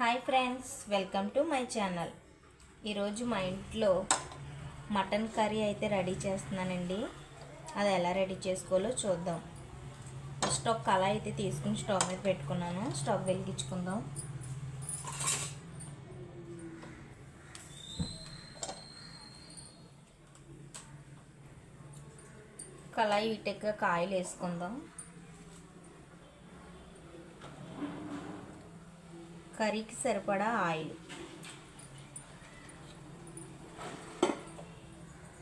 Hi friends welcome to my channel. ఈరోజు మా ఇంట్లో మటన్ కర్రీ అయితే రెడీ చేస్తున్నానండి. అది ఎలా రెడీ చేసుకోవాలో చూద్దాం. ఫస్ట్ ఒక కళాయి అయితే తీసుకుని స్టవ్ మీద పెట్టుకున్నాను. స్టవ్ వెలిగించుకుందాం. కళాయి ఇటెక్క కాయలు వేసుకుందాం. కర్రీకి సరిపడా ఆయిల్.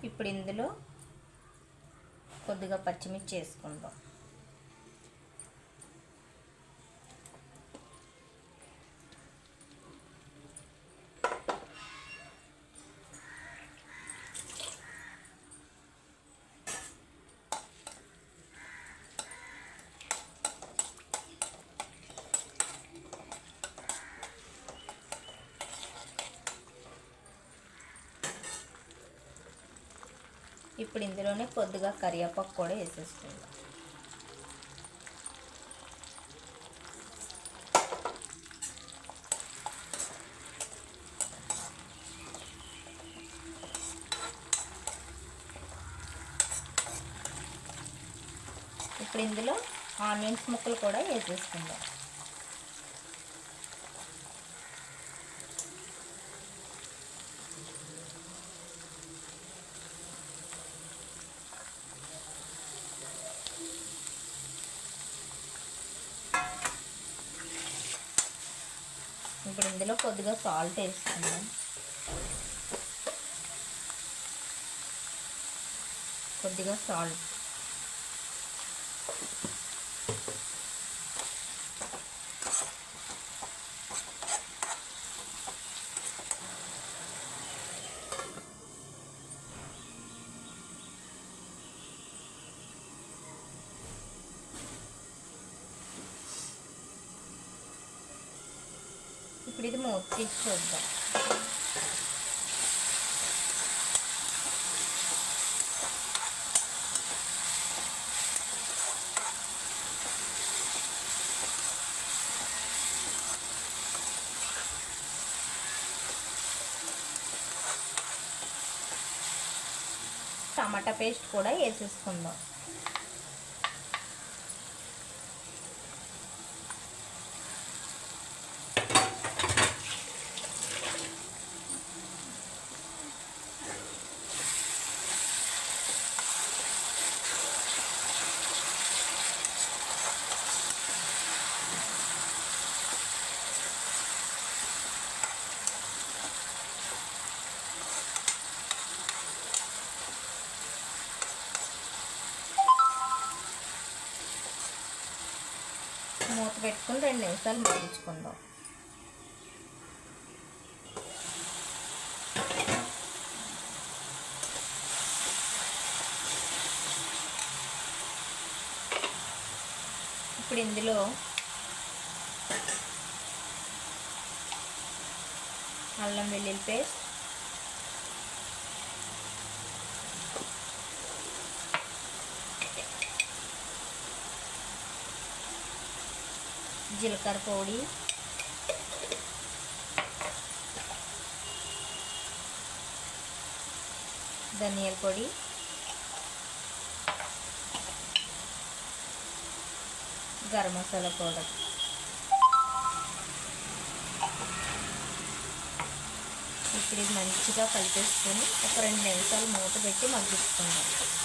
ఇప్పుడు ఇందులో కొద్దిగా పచ్చిమిర్చి వేసుకుందాం. ఇప్పుడు ఇందులోనే కొద్దిగా కరివేపాకు కూడా వేసేసుకుందాం. ఇప్పుడు ఇందులో ఆనియన్స్ ముక్కలు కూడా వేసేసుకుందాం. ఇప్పుడు ఇందులో కొద్దిగా సాల్ట్ వేసుకుందాం. కొద్దిగా సాల్ట్ ఇప్పుడు ఇది మూత తీసి చూద్దాం. టమాటా పేస్ట్ కూడా వేసేసుకుందాం మూత పెట్టుకుని రెండు నిమిషాలు మగ్గించుకుందాం ఇప్పుడు ఇందులో అల్లం వెల్లుల్లి పేస్ట్ జీలకర్ర పొడి. ధనియాల పొడి. గరం మసాలా పౌడర్. ఇప్పుడు ఇది మంచిగా కలిపేసుకొని ఒక రెండు నిమిషాలు మూత పెట్టి మగ్గించుకుందాం.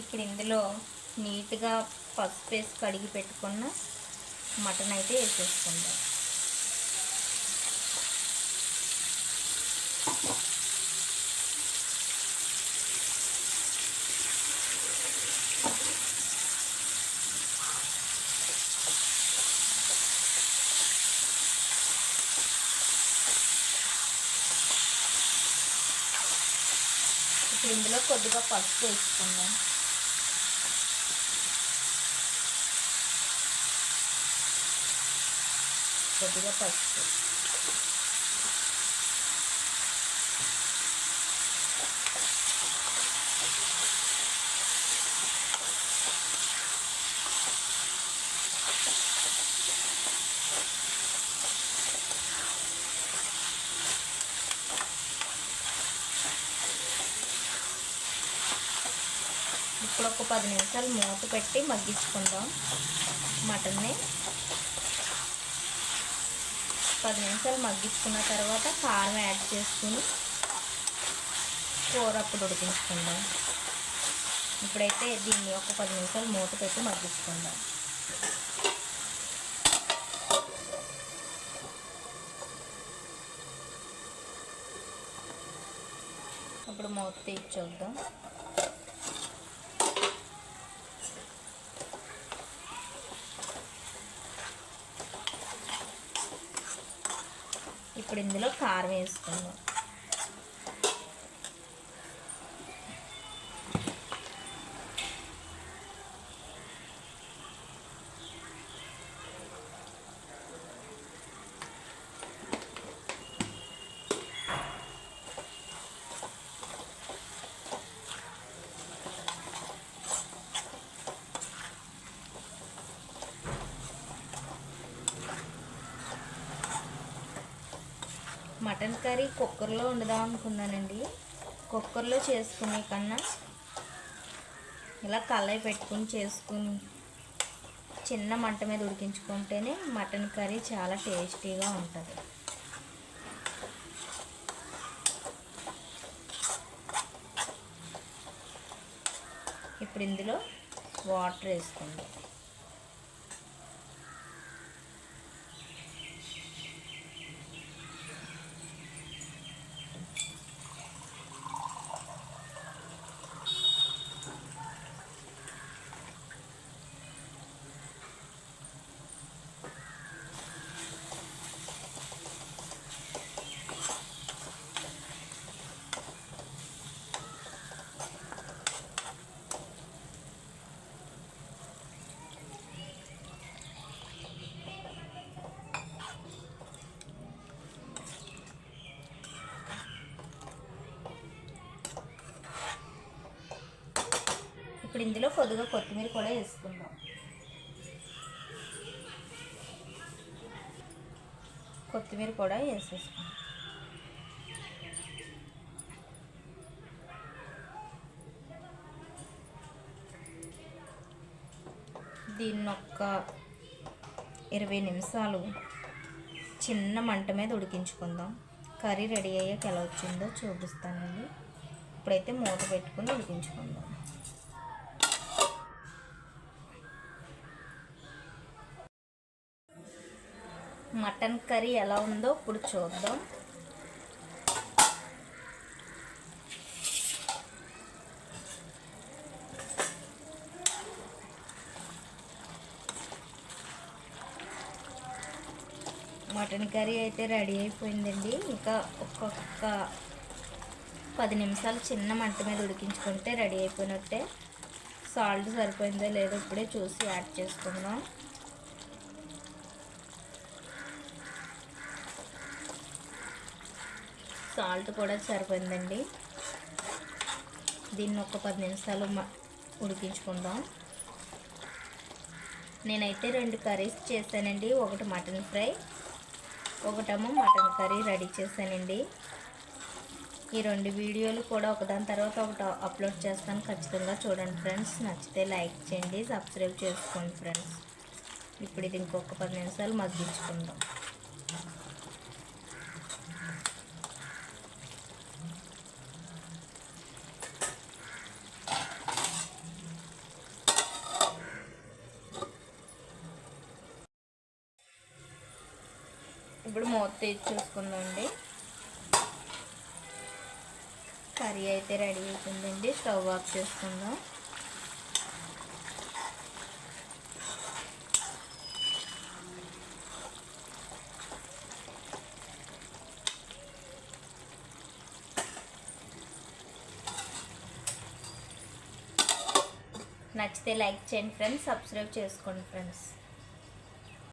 ఇప్పుడు ఇందులో నీట్గా పసుపు వేసి కడిగి పెట్టుకున్న మటన్ అయితే వేసేసుకుందాం. ఇప్పుడు ఇందులో కొద్దిగా పసుపు వేసుకుందాం. కొద్దిగా పసుపు ఇప్పుడు ఒక పది నిమిషాలు మూత పెట్టి మగ్గించుకుందాం మటన్ని. పది నిమిషాలు మగ్గించుకున్న తర్వాత కారం యాడ్ చేసుకుని కూర అప్పుడు ఉడికించుకుందాం. ఇప్పుడైతే దీన్ని ఒక పది నిమిషాలు మూత పెట్టి మగ్గించుకుందాం. ఇప్పుడు మూత తీసి చూద్దాం. ఇప్పుడు ఇందులో కారం వేసుకుందాం మటన్ కర్రీ కుక్కర్లో వండుదాం అనుకున్నానండి. కుక్కర్లో చేసుకునే కన్నా ఇలా కళాయి పెట్టుకుని చేసుకుని చిన్న మంట మీద ఉడికించుకుంటేనే మటన్ కర్రీ చాలా టేస్టీగా ఉంటుంది. ఇప్పుడు ఇందులో వాటర్ వేసుకుందాం. ఇప్పుడు ఇందులో కొద్దిగా కొత్తిమీర కూడా వేసుకుందాం. కొత్తిమీర కూడా వేసేసుకుందాం. దీన్ని ఒక్క ఇరవై నిమిషాలు చిన్న మంట మీద ఉడికించుకుందాం. కర్రీ రెడీ అయ్యాక ఎలా వచ్చిందో చూపిస్తానండి. ఇప్పుడైతే మూత పెట్టుకుని ఉడికించుకుందాం. మటన్ కర్రీ ఎలా ఉందో ఇప్పుడు చూద్దాం. మటన్ కర్రీ అయితే రెడీ అయిపోయిందండి. ఇంకా ఒక్కొక్క పది నిమిషాలు చిన్న మంట మీద ఉడికించుకుంటే రెడీ అయిపోయినట్టే. సాల్ట్ సరిపోయిందో లేదో ఇప్పుడే చూసి యాడ్ చేసుకుందాం. సాల్ట్ కూడా సరిపోయిందండి. దీన్ని ఒక పది నిమిషాలు మ- ఉడికించుకుందాం. నేనైతే రెండు కర్రీస్ చేశానండి. ఒకటి మటన్ ఫ్రై ఒకటేమో మటన్ కర్రీ రెడీ చేశానండి. ఈ రెండు వీడియోలు కూడా ఒకదాని తర్వాత ఒకటి అప్లోడ్ చేస్తాను. ఖచ్చితంగా చూడండి ఫ్రెండ్స్. నచ్చితే లైక్ చేయండి సబ్స్క్రైబ్ చేసుకోండి ఫ్రెండ్స్. ఇప్పుడు ఇది ఇంకొక పది నిమిషాలు మగ్గించుకుందాం ఇప్పుడు మూత తీసి చూసుకుందామండి. కర్రీ అయితే రెడీ అవుతుందండి స్టవ్ ఆఫ్ చేసుకుందాం. నచ్చితే లైక్ చేయండి ఫ్రెండ్స్ సబ్స్క్రైబ్ చేసుకోండి ఫ్రెండ్స్.